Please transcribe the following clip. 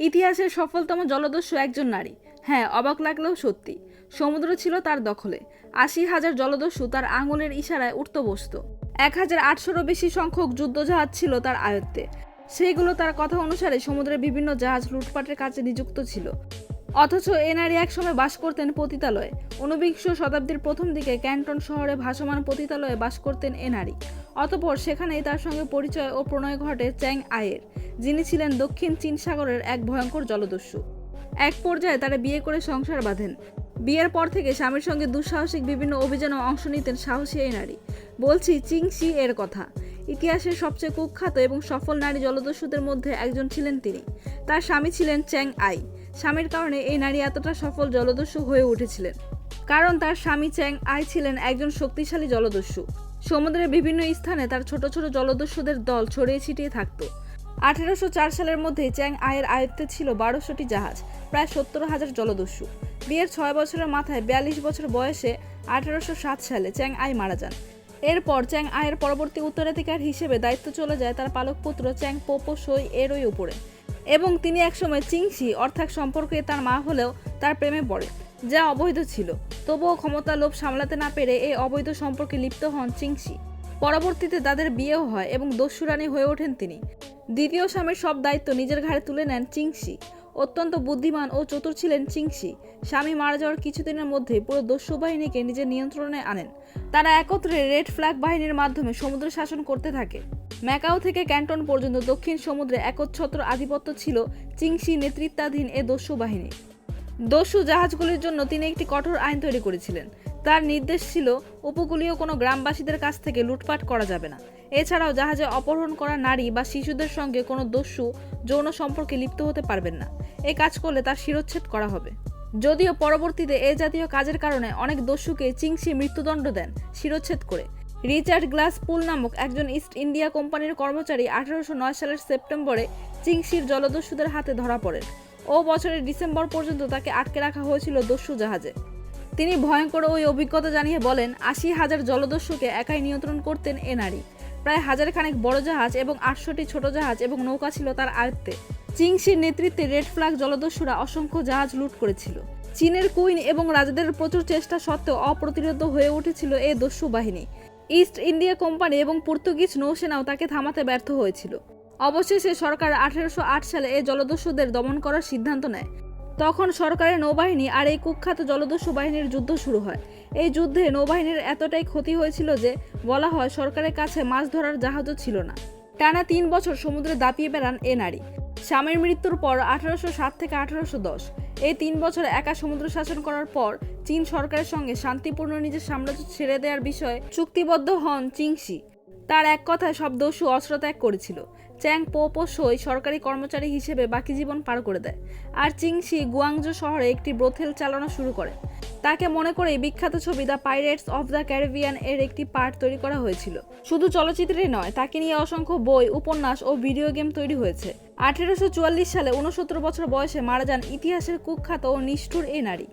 ইতিহাসের সফলতম জলদস্যু একজন নারী। হ্যাঁ অবাক লাগলেও সত্যি। সমুদ্র ছিল তার দখলে। আশি হাজার জলদস্যু তার আঙুলের ইশারায় উঠত বসত। এক হাজার আটশোরও বেশি সংখ্যক যুদ্ধজাহাজ ছিল তার আয়ত্তে। সেইগুলো তার কথা অনুসারে সমুদ্রের বিভিন্ন জাহাজ লুটপাটের কাজে নিযুক্ত ছিল। অথচ এ নারী একসময় বাস করতেন পতিতালয়ে। ঊনবিংশ শতাব্দীর প্রথম দিকে ক্যান্টন শহরে ভাসমান পতিতালয়ে বাস করতেন এ নারী। অতপর সেখানেই তার সঙ্গে পরিচয় ও প্রণয় ঘটে চ্যাং আয়ের যিনি ছিলেন দক্ষিণ চীন সাগরের এক ভয়ঙ্কর জলদস্যু। এক পর্যায়ে তারা বিয়ে করে সংসার বাঁধেন। বিয়ের পর থেকে স্বামীর সঙ্গে দুঃসাহসিক বিভিন্ন অভিযানে অংশ নিতেন সাহসী এই নারী। বলছি, চিং শি এর কথা। ইতিহাসের সবচেয়ে কুখ্যাত এবং সফল নারী জলদস্যুদের মধ্যে একজন ছিলেন তিনি। তার স্বামী ছিলেন চ্যাং আই। স্বামীর কারণে এই নারী এতটা সফল জলদস্যু হয়ে উঠেছিলেন। কারণ তার স্বামী চ্যাং আই ছিলেন একজন শক্তিশালী জলদস্যু। সমুদ্রের বিভিন্ন স্থানে তার ছোট ছোট জলদস্যুদের দল ছড়িয়ে ছিটিয়ে থাকত। আঠেরোশো চার সালের মধ্যে চ্যাং আয়ের আয়ত্তে ছিল বারোশোটি জাহাজ, প্রায় সত্তর হাজার জলদস্যু। বিয়ের ছয় বছরের মাথায় বিয়াল্লিশ বছর বয়সে আঠেরোশো সাত সালে চ্যাং আই মারা যান। এরপর চ্যাং আয়ের পরবর্তী উত্তরাধিকার হিসেবে দায়িত্ব চলে যায় তার পালক পুত্র চ্যাং পোপো সই এরই উপরে। এবং তিনি একসময় চিংসি, অর্থাৎ সম্পর্কে তার মা হলেও তার প্রেমে পড়ে, যা অবৈধ ছিল। তবুও ক্ষমতা লোভ সামলাতে না পেরে এই অবৈধ সম্পর্কে লিপ্ত হন চিংসি। পরবর্তীতে তাদের বিয়েও হয় এবং দস্যুরানী হয়ে ওঠেন তিনি। দ্বিতীয় স্বামীর সব দায়িত্ব নিজের ঘাড়ে তুলে নেন চিংসি। অত্যন্ত বুদ্ধিমান ও চতুর ছিলেন চিংসি। স্বামী মারা যাওয়ার কিছুদিনের মধ্যে পুরো দস্যু বাহিনীকে নিজের নিয়ন্ত্রণে আনেন। তারা একত্রে রেড ফ্ল্যাগ বাহিনীর মাধ্যমে সমুদ্র শাসন করতে থাকে। ম্যাকাও থেকে ক্যান্টন পর্যন্ত দক্ষিণ সমুদ্রে একচ্ছত্র আধিপত্য ছিল চিংসি নেতৃত্বাধীন এ দস্যু বাহিনী দস্যু জাহাজগুলির জন্য তিনি একটি কঠোর আইন তৈরি করেছিলেন। তার নির্দেশ ছিল, উপকূলীয় কোনো গ্রামবাসীদের কাছ থেকে লুটপাট করা যাবে না। এছাড়াও জাহাজে অপহরণ করা নারী বা শিশুদের সঙ্গে কোনো দস্যু যৌন সম্পর্কে লিপ্ত হতে পারবেন না। এই কাজ করলে তার শিরোচ্ছেদ করা হবে। যদিও পরবর্তীতে এ জাতীয় কাজের কারণে অনেক দস্যুকে চিংসি মৃত্যুদণ্ড দেন শিরোচ্ছেদ করে। রিচার্ড গ্লাস পুল নামক একজন ইস্ট ইন্ডিয়া কোম্পানির কর্মচারী আঠারোশো নয় সালের সেপ্টেম্বরে চিংসির জলদস্যুদের হাতে ধরা পড়েন। ও বছরের ডিসেম্বর পর্যন্ত তাকে আটকে রাখা হয়েছিল দস্যু জাহাজে। তিনি ভয়ঙ্কর ওই অভিজ্ঞতা জানিয়ে বলেন, আশি হাজার জলদস্যুকে একাই নিয়ন্ত্রণ করতেন এ নারী। প্রায় হাজার খানেক বড় জাহাজ এবং আটশোটি ছোট জাহাজ এবং নৌকা ছিল তার আয়ত্তে। চিংসির নেতৃত্বে রেড ফ্ল্যাগ জলদস্যুরা অসংখ্য জাহাজ লুট করেছিল। চীনের কুইন এবং রাজাদের প্রচুর চেষ্টা সত্ত্বেও অপ্রতিরোধ হয়ে উঠেছিল এই দস্যু বাহিনী। ইস্ট ইন্ডিয়া কোম্পানি এবং পর্তুগিজ নৌসেনাও তাকে থামাতে ব্যর্থ হয়েছিল। অবশেষে সরকার আঠেরোশো সালে এই জলদস্যুদের দমন করার সিদ্ধান্ত নেয়। তখন সরকারের নৌবাহিনী আর এই কুখ্যাত জলদস্যু বাহিনীর যুদ্ধ শুরু হয়। এই যুদ্ধে নৌবাহিনীর এতটাই ক্ষতি হয়েছিল যে, বলা হয় সরকারের কাছে মাছ ধরার জাহাজও ছিল না। টানা তিন বছর সমুদ্রে দাপিয়ে বেড়ান এ নারী। স্বামীর মৃত্যুর পর আঠারোশো সাত থেকে আঠারোশো দশ। এই তিন বছর একা সমুদ্র শাসন করার পর চীন সরকারের সঙ্গে শান্তিপূর্ণ নিজের সাম্রাজ্য ছেড়ে দেওয়ার বিষয়ে চুক্তিবদ্ধ হন চিংসি তার এক কথায় সব দস্যু অস্ত্র ত্যাগ করেছিল। চ্যাং পো সই সরকারি কর্মচারী হিসেবে বাকি জীবন পার করে দেয়। আর চিংসি গুয়াংজো শহরে একটি ব্রোথেল চালানো শুরু করে। তাকে মনে করে বিখ্যাত ছবি the pirates of the Caribbean এর একটি পার্ট তৈরি করা হয়েছিল। শুধু চলচ্চিত্রে নয়, তাকে নিয়ে অসংখ্য বই, উপন্যাস ও ভিডিও গেম তৈরি হয়েছে। আঠেরোশো চুয়াল্লিশ সালে উনসত্তর বছর বয়সে মারা যান ইতিহাসের কুখ্যাত ও নিষ্ঠুর এই নারী।